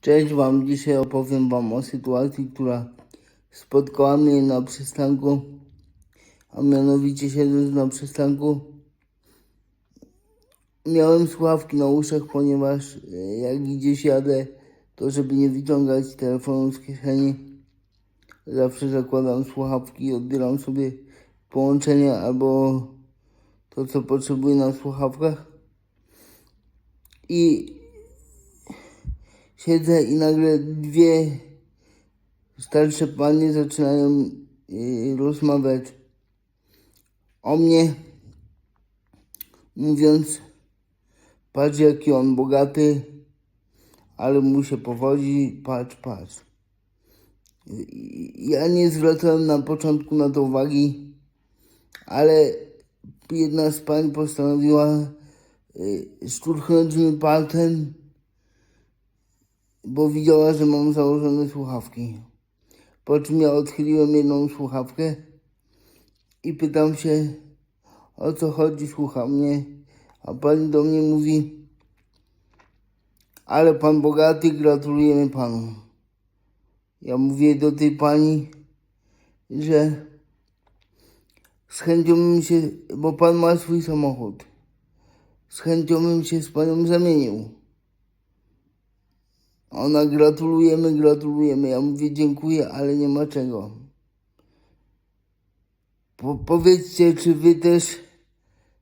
Cześć Wam, dzisiaj opowiem Wam o sytuacji, która spotkała mnie na przystanku, a mianowicie siedząc na przystanku miałem słuchawki na uszach, ponieważ e, jak gdzieś jadę, to żeby nie wyciągać telefonu z kieszeni, zawsze zakładam słuchawki i odbieram sobie połączenia albo to, co potrzebuję na słuchawkach. I siedzę i nagle dwie starsze panie zaczynają y, rozmawiać o mnie, mówiąc, patrz jaki on bogaty, ale mu się powodzi, patrz, patrz. Ja nie zwracałem na początku na to uwagi, ale jedna z pań postanowiła y, szturchnąć mi palcem, bo widziała, że mam założone słuchawki. Po czym ja odchyliłem jedną słuchawkę i pytam się, o co chodzi, słucha mnie, a pani do mnie mówi, ale pan bogaty, gratulujemy panu. Ja mówię do tej pani, że z chęcią bym się, bo pan ma swój samochód, z chęcią bym się z panią zamienił. Ona gratulujemy, gratulujemy. Ja mówię dziękuję, ale nie ma czego. Po, powiedzcie, czy wy też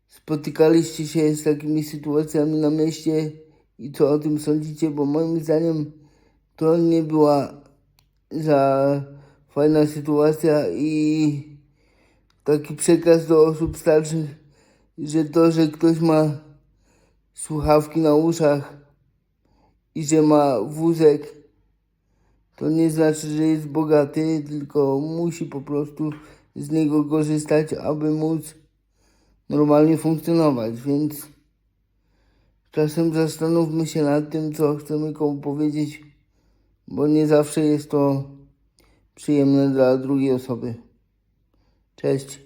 spotykaliście się z takimi sytuacjami na mieście i co o tym sądzicie, bo moim zdaniem to nie była za fajna sytuacja i taki przekaz do osób starszych, że to, że ktoś ma słuchawki na uszach, i że ma wózek, to nie znaczy, że jest bogaty, tylko musi po prostu z niego korzystać, aby móc normalnie funkcjonować. Więc czasem zastanówmy się nad tym, co chcemy komu powiedzieć, bo nie zawsze jest to przyjemne dla drugiej osoby. Cześć.